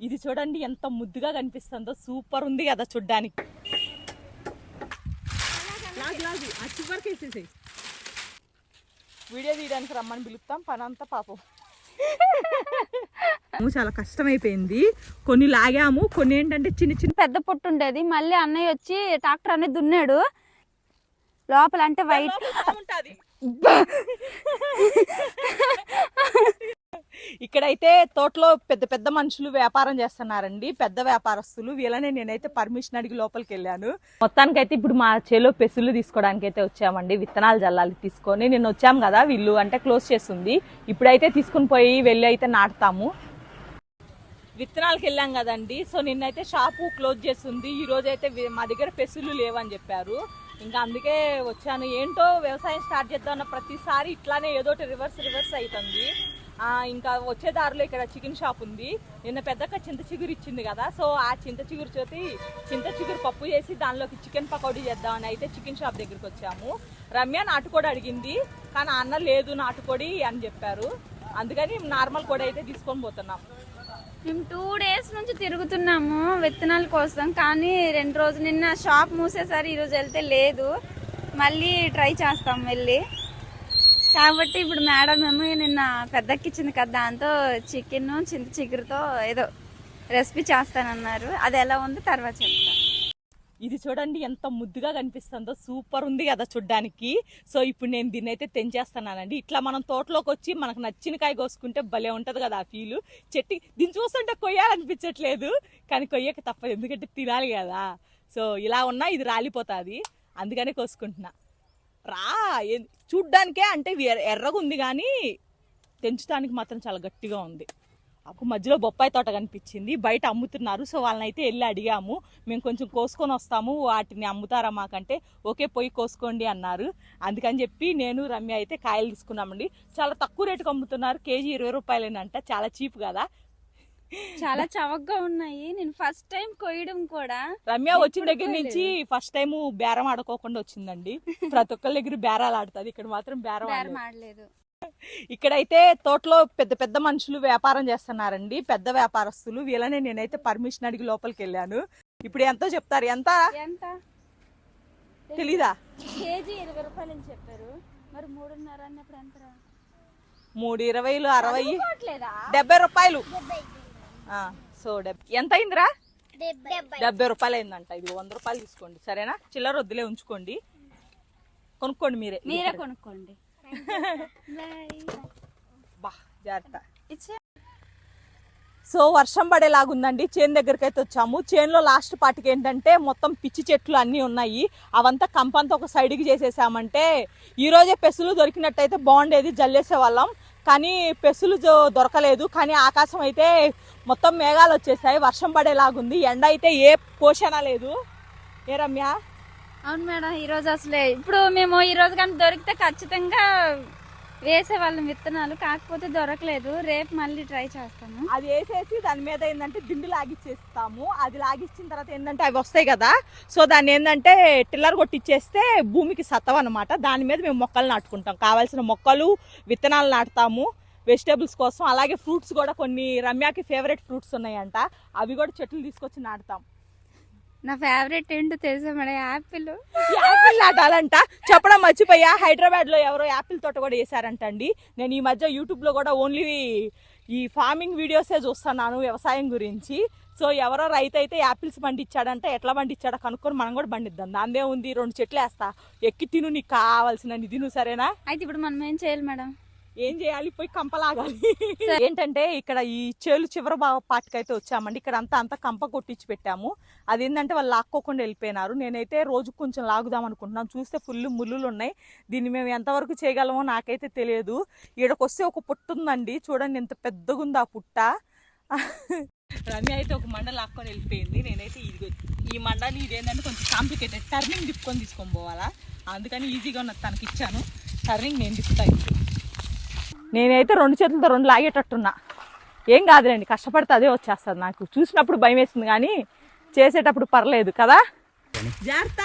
ఇది చూడండి ఎంత ముద్దుగా కనిపిస్తుందో. సూపర్ ఉంది కదా చూడ్డానికి. వీడియో తీయడానికి రమ్మని పిలుపుతాం. పని అంతా పాపం చాలా కష్టమైపోయింది. కొన్ని లాగాము కొన్ని ఏంటంటే చిన్న చిన్న పెద్ద పొట్టు ఉండేది. మళ్ళీ అన్నయ్య వచ్చి ట్రాక్టర్ అనేది దున్నాడు. లోపల అంటే వైట్. ఉంటది. ఇక్కడైతే తోటలో పెద్ద పెద్ద మనుషులు వ్యాపారం చేస్తున్నారండి. పెద్ద వ్యాపారస్తులు. వీళ్ళనే నేనైతే పర్మిషన్ అడిగి లోపలికి వెళ్ళాను. మొత్తానికైతే ఇప్పుడు మా చేలో పెసులు తీసుకోవడానికి అయితే వచ్చామండి. విత్తనాలు జల్లాలి తీసుకొని. నేను వచ్చాము కదా వీళ్ళు అంటే క్లోజ్ చేస్తుంది. ఇప్పుడైతే తీసుకుని పోయి వెళ్ళి అయితే నాటుతాము. విత్తనాలకు వెళ్ళాం కదండి. సో నిన్నైతే షాపు క్లోజ్ చేస్తుంది. ఈ రోజు అయితే మా దగ్గర పెసులు లేవని చెప్పారు. ఇంకా అందుకే వచ్చాను. ఏంటో వ్యవసాయం స్టార్ట్ చేద్దామన్న ప్రతిసారి ఇట్లానే ఏదో ఒకటి రివర్స్ రివర్స్ అవుతుంది. ఇంకా వచ్చే దారిలో ఇక్కడ చికెన్ షాప్ ఉంది. నిన్న పెద్దక్క చింత చిగురు ఇచ్చింది కదా సో ఆ చింత చిగురు చోతి చింత చిగురు పప్పు చేసి దానిలోకి చికెన్ పకోడీ చేద్దామని అయితే చికెన్ షాప్ దగ్గరికి వచ్చాము. రమ్య నాటుకోడి అడిగింది కానీ అన్న లేదు నాటుకోడి అని చెప్పారు. అందుకని నార్మల్ కోడి అయితే తీసుకొని పోతున్నాం. మేము టూ డేస్ నుంచి తిరుగుతున్నాము విత్తనాల కోసం కానీ రెండు రోజులు నిన్న షాప్ మూసేసారి ఈరోజు వెళ్తే లేదు. మళ్ళీ ట్రై చేస్తాం వెళ్ళి. కాబట్టి ఇప్పుడు మేడం ఏమో నిన్న పెద్దక్కిచ్చింది కదా దాంతో చికెన్ చింత చిగురుతో ఏదో రెసిపీ చేస్తానన్నారు. అది ఎలా ఉందో? తర్వాత చెప్తా. ఇది చూడండి ఎంత ముద్దుగా కనిపిస్తుందో. సూపర్ ఉంది కదా చూడ్డానికి. సో ఇప్పుడు నేను దీన్ని అయితే తెంచేస్తున్నానండి. ఇట్లా మనం తోటలోకి వచ్చి మనకు నచ్చిన కాయ కోసుకుంటే భలే ఉంటుంది కదా ఆ ఫీల్ చెట్టి దీన్ని చూస్తుంటే కొయ్యాలనిపించట్లేదు. కానీ కొయ్యక తప్పదు ఎందుకంటే తినాలి కదా. సో ఇలా ఉన్నా ఇది రాలిపోతుంది. అందుకనే కోసుకుంటున్నా. రా చూడ్డానికే అంటే ఎర్రగా ఉంది కానీ తెంచడానికి మాత్రం చాలా గట్టిగా ఉంది. అప్పుడు మధ్యలో బొప్పాయి తోట కనిపించింది. బయట అమ్ముతున్నారు. సో వాళ్ళని అయితే వెళ్ళి అడిగాము. మేము కొంచెం కోసుకొని వస్తాము. వాటిని అమ్ముతారా మాకంటే? ఓకే పోయి కోసుకోండి అన్నారు. అందుకని చెప్పి నేను రమ్య అయితే కాయలు తీసుకున్నామండి. చాలా తక్కువ రేటుకు అమ్ముతున్నారు. కేజీ ఇరవై రూపాయలేనంట. చాలా చీప్ కదా. చాలా చవకగా ఉన్నాయి. నేను ఫస్ట్ టైం కొయ్యడం కూడా రమ్య వచ్చిన దగ్గర నుంచి ఫస్ట్ టైం బేరం ఆడుకోకుండా వచ్చిందండి. ప్రతి ఒక్కరి దగ్గర బేరాలు ఆడుతుంది. ఇక్కడ మాత్రం బేరం ఆడలేదు. ఇక్కడైతే తోటలో పెద్ద పెద్ద మనుషులు వ్యాపారం చేస్తున్నారండి. పెద్ద వ్యాపారస్తులు. వీళ్ళనే నేనైతే పర్మిషన్ అడిగి లోపలికి వెళ్ళాను. ఇప్పుడు ఎంతో చెప్తారు? ఎంత? ఎంత? తెలీదా? కేజీ ఇరవై రూపాయలు అని చెప్పారు. మరి మూడున్నర అన్నప్పుడు ఎంత మూడు ఇరవైలు అరవై డెబ్బై రూపాయలు. సో డెబ్ ఎంత అయిందిరా డెబ్బై. రూపాయలు అయిందంట ఇది వంద రూపాయలు తీసుకోండి. సరేనా? చిల్లర వద్దులే ఉంచుకోండి. కొనుక్కోండి మీరే. మీరే కొనుక్కోండి. బా జాగ్రత్త. ఇచ్చే. సో వర్షం పడేలాగుందండి. చేను దగ్గరికి అయితే వచ్చాము. చేనులో లాస్ట్ పార్టీకి ఏంటంటే మొత్తం పిచ్చి చెట్లు అన్నీ ఉన్నాయి. అవంతా కంపంతా ఒక సైడ్కి చేసేసామంటే ఈ రోజే పెసులు దొరికినట్టయితే బాగుండేది. జల్లేసే వాళ్ళం. కానీ పెసులు దొరకలేదు. కానీ ఆకాశం అయితే మొత్తం మేఘాలు వచ్చేసాయి. వర్షం పడేలాగుంది. ఎండ అయితే ఏ పోషణ లేదు. ఏ రమ్య? అవును మేడం ఈరోజు అసలే. ఇప్పుడు మేము ఈ రోజు కానీ దొరికితే ఖచ్చితంగా వేసేవాళ్ళం విత్తనాలు కాకపోతే దొరకలేదు. రేపు మళ్ళీ ట్రై చేస్తాము అది వేసేసి దాని మీద ఏంటంటే దిండు లాగిచ్చేస్తాము. అది లాగిచ్చిన తర్వాత ఏంటంటే అవి వస్తాయి కదా. సో దాన్ని ఏంటంటే టిల్లర్ కొట్టిచ్చేస్తే భూమికి సత్తం అనమాట దాని మీద మేము మొక్కలు నాటుకుంటాం. కావాల్సిన మొక్కలు విత్తనాలు నాటుతాము. వెజిటేబుల్స్ కోసం. అలాగే ఫ్రూట్స్ కూడా కొన్ని రమ్యాకి ఫేవరెట్ ఫ్రూట్స్ ఉన్నాయంట. అవి కూడా చెట్లు తీసుకొచ్చి నాటుతాం. నా ఫేవరెట్ ఏంటో తెలుసా మేడం యాపిల్. యాపిల్ నాటాలంట చెప్పడం మర్చిపోయా. హైదరాబాద్లో ఎవరో యాపిల్ తోట కూడా వేసారంట అండి నేను ఈ మధ్య యూట్యూబ్లో కూడా ఓన్లీ ఈ ఫార్మింగ్ వీడియోసే చూస్తున్నాను వ్యవసాయం గురించి. సో ఎవరో రైతు అయితే యాపిల్స్ పండించాడంట ఎట్లా పండించాడో కనుక్కొని మనం కూడా పండిద్దాం. దాందే ఉంది రెండు చెట్లు వేస్తా. ఎక్కి తిను నీకు కావాల్సిన తిను సరేనా? అయితే ఇప్పుడు మనం ఏం చేయాలి మేడం? ఏం చేయాలి? పోయి కంపలాగాలి ఏంటంటే ఇక్కడ ఈ చేలు చివరి పాటికైతే వచ్చామండి. ఇక్కడ అంతా అంతా కంప కొట్టించి పెట్టాము. అది ఏంటంటే వాళ్ళు లాక్కోకుండా వెళ్ళిపోయినారు. నేనైతే రోజు కొంచెం లాగుదాం అనుకుంటున్నాను. చూస్తే ఫుల్ ముళ్ళులు ఉన్నాయి దీన్ని మేము ఎంతవరకు చేయగలమో నాకైతే తెలియదు. ఈడకి వస్తే ఒక పుట్ట ఉందండి. చూడండి ఎంత పెద్దగా ఉంది ఆ పుట్ట. రమ్య అయితే ఒక మండ లాక్కొని వెళ్ళిపోయింది. నేనైతే ఇది ఈ మండని ఇదేంటంటే కొంచెం కాంప్లికేటెడ్ టర్నింగ్ తిప్పుకొని తీసుకొని పోవాలా. అందుకని ఈజీగా ఉన్నది తనకి ఇచ్చాను టర్నింగ్ నేను తిప్పుతాను నేనైతే రెండు చేతులతో రెండు లాగేటట్టున్నా. ఏం కాదులేండి కష్టపడితే అదే వచ్చేస్తుంది నాకు. చూసినప్పుడు భయం వేస్తుంది కానీ చేసేటప్పుడు పర్లేదు కదా? జాగ్రత్త.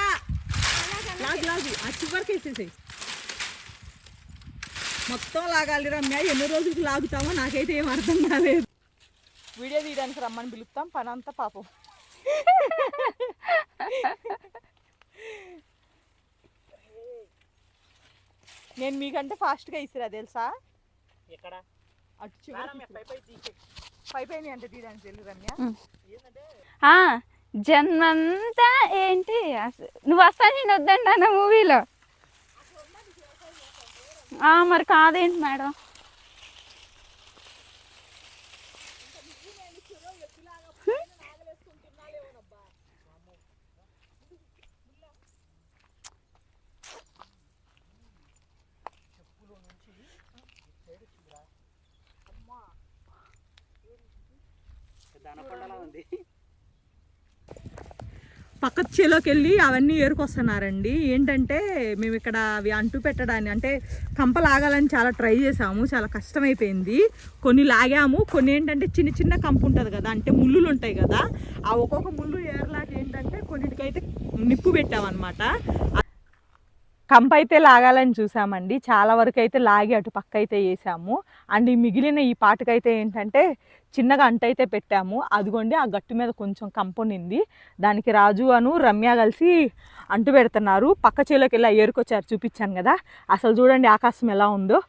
లాగు ఆ మొత్తం లాగాలి రమ్య. ఎన్ని రోజులకి లాగుతామో నాకైతే ఏం అర్థం కాలేదు. వీడియో తీయడానికి రమ్మని పిలుస్తాం పని అంతా పాపం. నేను మీకంటే ఫాస్ట్గా ఇసిరా తెలుసా? ఎక్కడ? అటు చివరికి పై పైన అంటే తీయడానికి తెలుసు రమ్య. ఆ, జన్మంతా ఏంటి? నువ్వు వస్తా నేను వద్దండి అన్న మూవీలో మరి కాదేంటి మేడం? పక్క చేలోకి వెళ్ళి అవన్నీ ఏరుకొస్తున్నారండి. ఏంటంటే మేము ఇక్కడ అవి అంటు పెట్టడాన్ని అంటే కంప లాగాలని చాలా ట్రై చేసాము. చాలా కష్టమైపోయింది. కొన్ని లాగాము. కొన్ని ఏంటంటే చిన్న చిన్న కంప ఉంటుంది కదా అంటే ముళ్ళులు ఉంటాయి కదా ఆ ఒక్కొక్క ముళ్ళు ఏరలాగా ఏంటంటే కొన్నిటికైతే నిప్పు పెట్టామన్నమాట. కంప అయితే లాగాలని చూసామండి. చాలా వరకు అయితే లాగి అటు పక్క అయితే వేసాము. అండ్ ఈ మిగిలిన ఈ పాటకైతే ఏంటంటే చిన్నగా అంట అయితే పెట్టాము. అదిగోండి ఆ గట్టు మీద కొంచెం కంపొనింది దానికి రాజు అను రమ్య కలిసి అంటు పెడుతున్నారు. పక్క చేలోకి ఇలా ఏరుకొచ్చారు చూపించాను కదా. అసలు చూడండి ఆకాశం ఎలా ఉందో.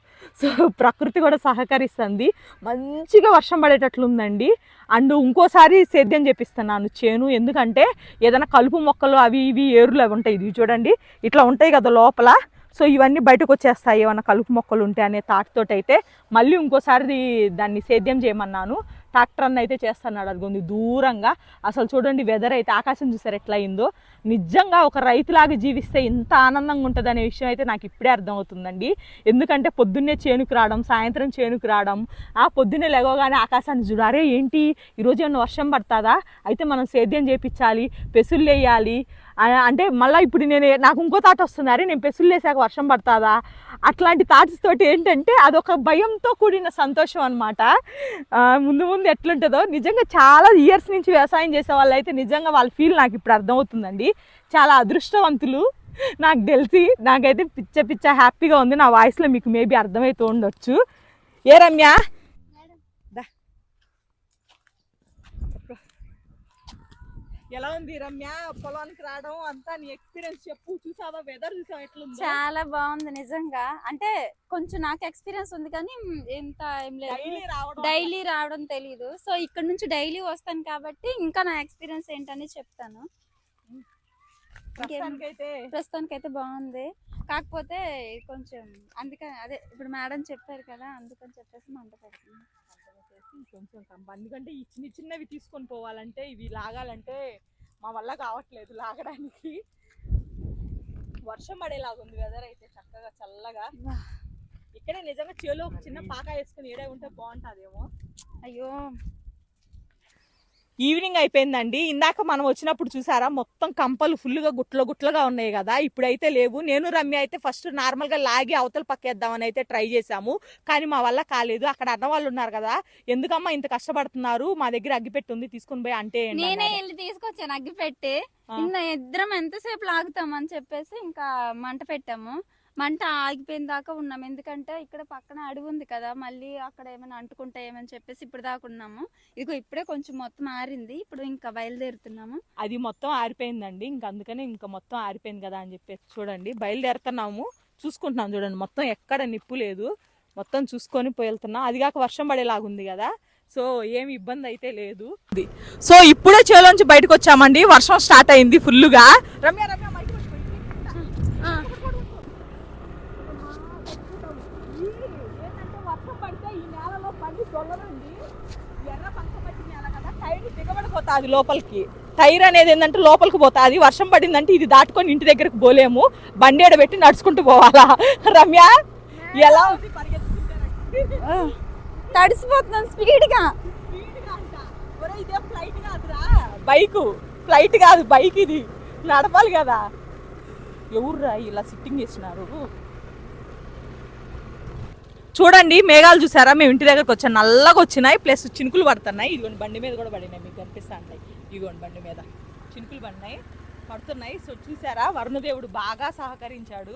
సో ప్రకృతి కూడా సహకరిస్తుంది. మంచిగా వర్షం పడేటట్లు ఉందండి అండ్ ఇంకోసారి సేద్యం చేపిస్తున్నాను చేను. ఎందుకంటే ఏదైనా కలుపు మొక్కలు అవి ఇవి ఏరులు అవి ఉంటాయి. ఇవి చూడండి ఇట్లా ఉంటాయి కదా లోపల. సో ఇవన్నీ బయటకు వచ్చేస్తాయి ఏమైనా కలుపు మొక్కలు ఉంటే అనే తాటితోటి అయితే మళ్ళీ ఇంకోసారి దాన్ని సేద్యం చేయమన్నాను. ట్రాక్టర్ అన్న అయితే చేస్తున్నాడు అదిగోంది దూరంగా. అసలు చూడండి వెదర్ అయితే ఆకాశం చూసారు ఎట్లా అయిందో నిజంగా ఒక రైతులాగా జీవిస్తే ఇంత ఆనందంగా ఉంటుంది అనే విషయం అయితే నాకు ఇప్పుడే అర్థమవుతుందండి. ఎందుకంటే పొద్దున్నే చేనుకు రావడం సాయంత్రం చేనుకు రావడం ఆ పొద్దున్నే లేవగానే ఆకాశాన్ని చూడారే ఏంటి? ఈరోజు ఏమైనా వర్షం పడుతుందా? అయితే మనం సేద్యం చేపించాలి పెసులు వేయాలి అంటే మళ్ళీ ఇప్పుడు నేను నాకు ఇంకో థాట్ వస్తుంది. అరే నేను పెసుల్లేసాక వర్షం పడుతుందా? అట్లాంటి థాట్స్ తోటి ఏంటంటే అదొక భయంతో కూడిన సంతోషం అనమాట ముందు ముందు ఎట్లుంటుందో నిజంగా చాలా ఇయర్స్ నుంచి వ్యవసాయం చేసే వాళ్ళు అయితే నిజంగా వాళ్ళ ఫీల్ నాకు ఇప్పుడు అర్థమవుతుందండి. చాలా అదృష్టవంతులు. నాకు తెలిసి నాకైతే పిచ్చ పిచ్చ హ్యాపీగా ఉంది. నా వాయిస్లో మీకు మేబీ అర్థమవుతూ ఉండొచ్చు. ఏ రమ్య? ఎలా ఉంది రమ్య? పొలానికి రావడం అంతా నీ ఎక్స్పీరియన్స్ చెప్పు. చూసావా? వెదర్ చూసావా? ఎట్లుందో? చాలా బాగుంది నిజంగా. అంటే కొంచెం నాకు ఎక్స్పీరియన్స్ ఉంది కానీ ఇంత ఏం లేదు. డైలీ రావడం తెలీదు. సో ఇక్కడ నుంచి డైలీ వస్తాను కాబట్టి ఇంకా నా ఎక్స్పీరియన్స్ ఏంటని చెప్తాను. ప్రస్తుతానికైతే ప్రస్తుతానికి అయితే బాగుంది. కాకపోతే కొంచెం అందుకని అదే ఇప్పుడు మేడం చెప్పారు కదా అందుకని చెప్పేసి మంట పెడుతుంది కొంచెం ఎందుకంటే ఈ చిన్న చిన్నవి తీసుకొని పోవాలంటే ఇవి లాగాలంటే మా వల్ల కావట్లేదు లాగడానికి. వర్షం పడేలాగుంది వెదర్ అయితే చక్కగా చల్లగా. ఇక్కడే నిజంగా చేలో ఒక చిన్న పాక వేసుకుని ఏడే ఉంటే బాగుంటుందేమో. అయ్యో. ఈవినింగ్ అయిపోయిందండి. ఇందాక మనం వచ్చినప్పుడు చూసారా మొత్తం కంపలు ఫుల్గా గుట్లో గుట్లుగా ఉన్నాయి కదా. ఇప్పుడైతే లేవు. నేను రమ్య అయితే ఫస్ట్ నార్మల్గా లాగి అవతల పక్కేద్దామని అయితే ట్రై చేసాము కానీ మా వల్ల కాలేదు. అక్కడ అన్న వాళ్ళు ఉన్నారు కదా. ఎందుకమ్మా ఇంత కష్టపడుతున్నారు? మా దగ్గర అగ్గిపెట్టి ఉంది తీసుకుని పోయి అంటే నేనే. వెళ్ళి తీసుకొచ్చాను అగ్గి పెట్టి. ఆ. నిన్న ఇద్దరం ఎంతసేపు లాగుతాం అని చెప్పేసి ఇంకా మంట పెట్టాము. మంట ఆగిపోయిన దాకా ఉన్నాం. ఎందుకంటే ఇక్కడ పక్కన అడవి ఉంది కదా మళ్ళీ అక్కడ ఏమైనా అంటుకుంటాయేమని చెప్పేసి ఇప్పుడు దాకా ఉన్నాము. ఇదిగో ఇప్పుడే కొంచెం మొత్తం ఆరింది. ఇప్పుడు ఇంకా బయలుదేరుతున్నాము. అది మొత్తం ఆరిపోయిందండి. ఇంక అందుకనే ఇంకా మొత్తం ఆరిపోయింది కదా అని చెప్పేసి చూడండి. బయలుదేరుతున్నాము. చూసుకుంటున్నాం చూడండి. మొత్తం ఎక్కడ నిప్పు లేదు. మొత్తం చూసుకొని పోయి వెళ్తున్నాం అది కాక వర్షం పడేలాగుంది కదా. సో ఏమి ఇబ్బంది అయితే లేదు. సో ఇప్పుడే చేలోంచి బయటకు వచ్చామండి. వర్షం స్టార్ట్ అయింది ఫుల్గా రమ్య రమ్య మైక్ పట్టుకో, ఇటు ఇటు. ఈ ఏంటంటే వర్షం పడితే ఈ నేలలో పండి దొల్లనండి ఎర్ర పంక పట్టిన నేల కదా టైర్ దిగబడిపోతుంది లోపలికి. టైర్ అనేది ఏంటంటే లోపలికి పోతుంది వర్షం పడిందంటే ఇది దాటుకొని ఇంటి దగ్గరకు పోలేము. బండి పెట్టి నడుచుకుంటూ పోవాలా? రమ్య ఎలా ఉంది? పరిగెత్తుకుంటే తడిసిపోతున్నాం స్పీడ్గా ఇదే ఫ్లైట్ కాదురా? బైక్. ఫ్లైట్ కాదు బైక్ ఇది. నడపాలి కదా. ఎవర్రా ఇలా సిట్టింగ్ చేసినారు? చూడండి మేఘాలు చూసారా? మేము ఇంటి దగ్గరకు వచ్చాం. నల్లగా వచ్చినాయి ప్లస్ చినుకులు పడుతున్నాయి. ఇదిగోండి బండి మీద కూడా పడినాయి. మీకు కనిపిస్తా ఉంటాయి. ఇదిగోండి బండి మీద చినుకులు పడినాయి పడుతున్నాయి. సో చూసారా? వరుణదేవుడు బాగా సహకరించాడు.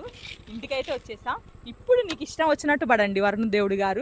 ఇంటికైతే వచ్చేసాం. ఇప్పుడు నీకు ఇష్టం వచ్చినట్టు పడండి వరుణదేవుడు గారు.